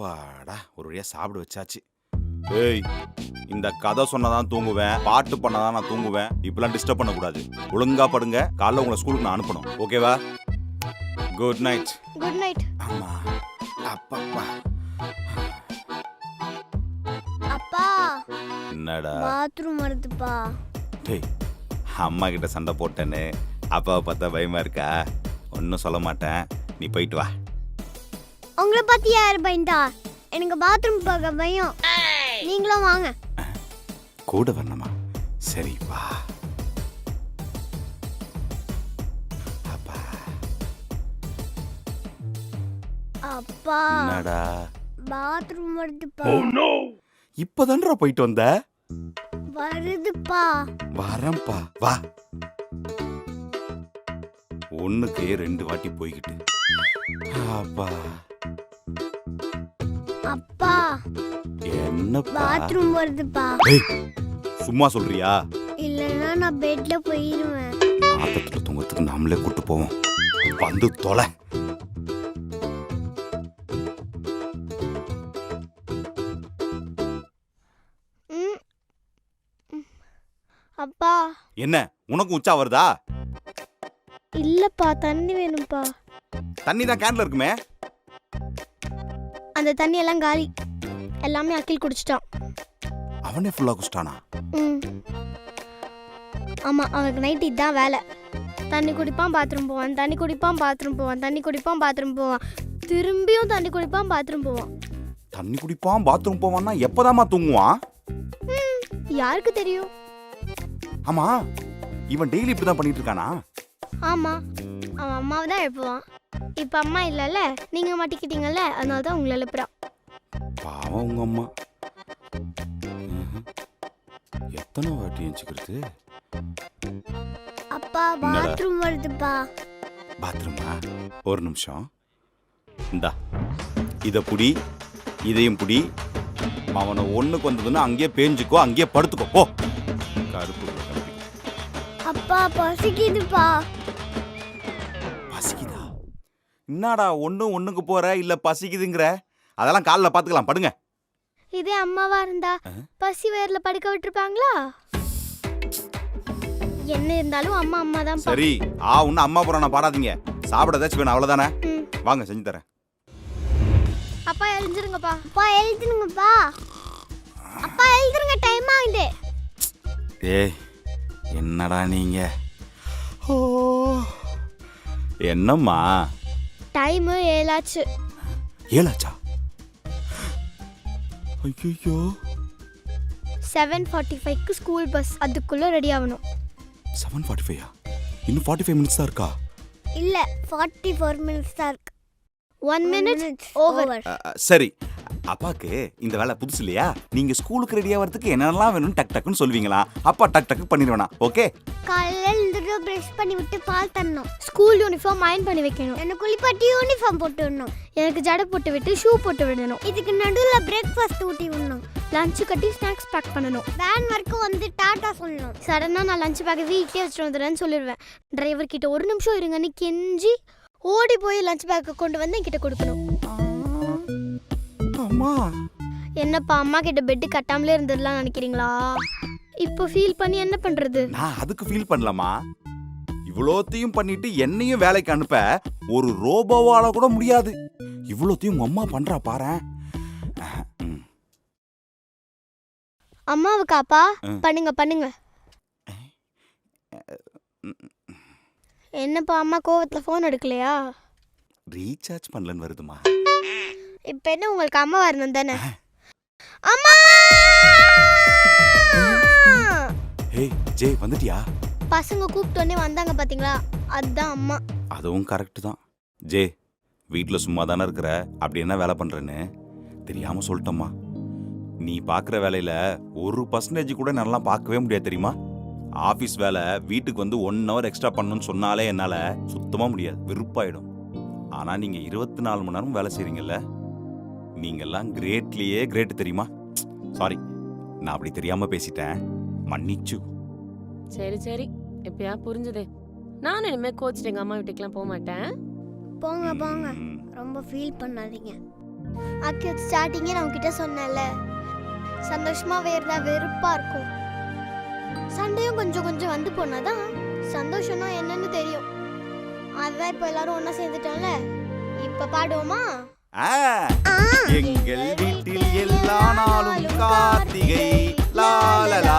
அப்பாடா ஒரு வழியா சாப்பிட வச்சாச்சு. ஏய் இந்த கதை சொன்னதான் தூங்குவேன் பாட்டு பண்ணதான் நான் தூங்குவேன் இப்பெல்லாம் டிஸ்டர்ப் பண்ணக்கூடாது. ஒழுங்கா படுங்க காலைல உங்களை ஸ்கூலுக்கு நான் அனுப்பணும். ஓகேவா குட் நைட் குட் நைட் ஆமா அப்பப்பா. அப்பா! என்னடா? பாத்ரூம் வருதுப்பா. டேய் அம்மா கிட்ட சண்டை போட்டேன்னு அப்பாவை பார்த்தா பயமா இருக்கா? ஒன்றும் சொல்ல மாட்டேன். நீ போயிட்டு வா. உங்களை பத்தி யார் பயந்தா? எனக்கு பாத்ரூம் பார்க்க பயம். நீங்களும் வாங்க. கூட வரணுமா? சரி வா. அப்பா. அப்பா என்னடா? பாத்ரூம் வருதுப்பா. இப்பதான்டா போயிட்டு வந்த? வருதுப்பா. வரேன்ப்பா. வா. ஒண்ணுக்கு ரெண்டு வாட்டி போய்கிட்டு. அப்பா அப்பா. என்னப்பா? பாத்ரூம் ஏய், சும்மா சொல்றியா? இல்லைன்னா நான் பெட்ல போயிருவேன். ஆத்தத்துல தூங்கறதுக்கு நாமளே கூட்டு போவோம். வந்து தொலை. அப்பா. என்ன உனக்கும் உச்சா வருதா? இல்லப்பா தண்ணி வேணும்ப்பா. தண்ணி தான் கேன்ல இருக்குமே. அந்த தண்ணி எல்லாம் காலி. எல்லாமே அக்கில் குடிச்சிட்டான். அவனே ஃபுல்லா குஸ்டானா ம். ஆமாம் அவனுக்கு நைட் இதுதான் வேலை. தண்ணி குடிப்பான் பாத்ரூம் போவான். தண்ணி குடிப்பான் பாத்ரூம் போவான். தண்ணி குடிப்பான் பாத்ரூம் போவான். திரும்பியும் தண்ணி குடிப்பான் பாத்ரூம் போவான். தண்ணி குடிப்பான் பாத்ரூம் போவான்னா எப்பதாம்மா தூங்குவான்? யாருக்கு தெரியும்? ஆமா இவன் டெய்லி இப்படிதான் பண்ணிட்டு இருக்கானா? ஆமாம் அவன் அம்மாவை தான் எழுப்புவான். இப்போ அம்மா இல்லைல்ல நீங்கள் மாட்டிக்கிட்டீங்கல்ல அதனால தான் உங்களை எழுப்புறான். பாவம் உங்க அம்மா. எத்தனை வாட்டி எஞ்சிக்கிறது அப்பா? பாத்ரூம் வருதுப்பா. பாத்ரூமா ஒரு நிமிஷம். இந்தா. இத புடி இதையும் புடி. அவனை ஒண்ணுக்கு வந்ததுன்னா அங்கேயே பேஞ்சுக்கோ அங்கேயே படுத்துக்கோ. போ. கருப்பு. அப்பா பசிக்குதுப்பா. பசிக்குதா என்னடா ஒண்ணு ஒண்ணுக்கு போற? இல்ல பசிக்குதுங்கிற? அதெல்லாம் காலைல பாத்துக்கலாம். படுங்க. இதே அம்மாவா இருந்தா? பசி வேர்ல படுக்க விட்டுருப்பாங்களா? என்ன இருந்தாலும் அம்மா அம்மா தான் சரி ஆ உன்ன அம்மா புறான பாடாதீங்க. சாப்பிட ஏதாச்சும் வேணும் அவ்வளவுதானே? ம். வாங்க செஞ்சு தரேன். அப்பா எழுந்துருங்கப்பா. அப்பா எழுதுருங்கப்பா அப்பா எழுதுருங்க டைம் ஆகுது. ஏய் என்னடா நீங்க? ஓ என்னம்மா? டைம் ஏழாச்சு. ஏழாச்சா? ஐயோ செவன் ஃபார்ட்டி ஃபைவ்க்கு ஸ்கூல் பஸ் அதுக்குள்ள ரெடி ஆகணும். செவன் ஃபார்ட்டி ஃபைவா? இன்னும் ஃபார்ட்டி ஃபைவ் மினிட்ஸ் தான் இருக்கா? இல்ல ஃபார்ட்டி ஃபோர் மினிட்ஸ் தான் இருக்கு. ஒன் மினிட் ஓவர் சரி. அப்பாக்கு இந்த வேலை புதுசு இல்லையா? நீங்க ஸ்கூலுக்கு ரெடியா வரதுக்கு என்னெல்லாம் வேணும்னு டக் டக்குன்னு சொல்வீங்களா அப்பா டக் டக்கு பண்ணிடுவேனா ஓகே? காலையில எழுந்துட்டு பிரஷ் பண்ணி விட்டு பால் தரணும். ஸ்கூல் யூனிஃபார்ம் அயன் பண்ணி வைக்கணும். எனக்கு குளிப்பாட்டி யூனிஃபார்ம் போட்டு விடணும். எனக்கு ஜடை போட்டு விட்டு ஷூ போட்டு விடணும். இதுக்கு நடுவில் பிரேக்ஃபாஸ்ட் ஊட்டி விடணும். லஞ்சு கட்டி ஸ்நாக்ஸ் பேக் பண்ணணும். வேன் வரைக்கும் வந்து டாட்டா சொல்லணும். சடனாக நான் லஞ்ச் பேக் வீட்லயே வச்சுட்டு வந்துடுறேன்னு சொல்லிடுவேன். டிரைவர் கிட்ட ஒரு நிமிஷம் இருங்கன்னு கெஞ்சி ஓடி போய் லஞ்ச் பேக்கை கொண்டு வந்து என்கிட்ட கொடுக்கணும். அம்மா என்னப்பா அம்மா கிட்ட பெட்டு கட்டாமலே இருந்துடலாம் நினைக்கிறீங்களா? இப்போ ஃபீல் பண்ணி என்ன பண்றது? நான் அதுக்கு ஃபீல் பண்ணலாமா? இவ்வளோத்தையும் பண்ணிட்டு என்னையும் வேலைக்கு அனுப்ப ஒரு ரோபோவால கூட முடியாது. இவ்வளோத்தையும் உங்க அம்மா பண்றா பாரேன். ம். அம்மாவுக்காப்பா ம். பண்ணுங்க பண்ணுங்க. என்னப்பா அம்மா கோவத்துல ஃபோன் எடுக்கலையா? ரீசார்ஜ் பண்ணலன்னு வருதுமா? இப்போ என்ன உங்களுக்கு அம்மா வரணும் தானே? அம்மா! ஏய் ஜே வந்துட்டியா? பசங்க கூப்பிட்டோன்னே வந்தாங்க பாத்தீங்களா? அதுதான் அம்மா. அதுவும் கரெக்ட் தான். ஜே வீட்டில் சும்மா தானே இருக்கிற? அப்படி என்ன வேலை பண்ணுறேன்னு தெரியாமல் சொல்லிட்டோம்மா. நீ பார்க்குற வேலையில் ஒரு பர்சன்டேஜ் கூட நல்லா பார்க்கவே முடியாது தெரியுமா? ஆஃபீஸ் வேலை வீட்டுக்கு வந்து ஒன் ஹவர் எக்ஸ்ட்ரா பண்ணணும்னு சொன்னாலே என்னால் சுத்தமாக முடியாது. வெறுப்பாயிடும். ஆனால் நீங்கள் இருபத்தி நாலு மணி நேரம் வேலை செய்கிறீங்கல்ல நீங்கெல்லாம் கிரேட்லேயே கிரேட் தெரியுமா? சாரி நான் அப்படி தெரியாமல் பேசிட்டேன். மன்னிச்சு. சரி சரி. எப்பயா புரிஞ்சுது. நானும் இனிமே கோச்சிட்டு எங்க அம்மா வீட்டுக்குலாம் போக மாட்டேன். போங்க போங்க. ரொம்ப ஃபீல் பண்ணாதீங்க. அக்கி ஸ்டார்டிங்கே நான் உன்கிட்ட சொன்னேன்ல. சந்தோஷமாவே இருந்தா வெறுப்பா இருக்கும். சண்டையும் கொஞ்சம் கொஞ்சம் வந்து போனாதான் சந்தோஷம்னா என்னன்னு தெரியும். அதுதான் இப்போ எல்லாரும் ஒண்ணா சேர்ந்துட்டோம்ல. இப்ப பாடுவோமா? எங்கள் வீட்டில் எல்லா நாளும் கார்த்திகை லாலலா.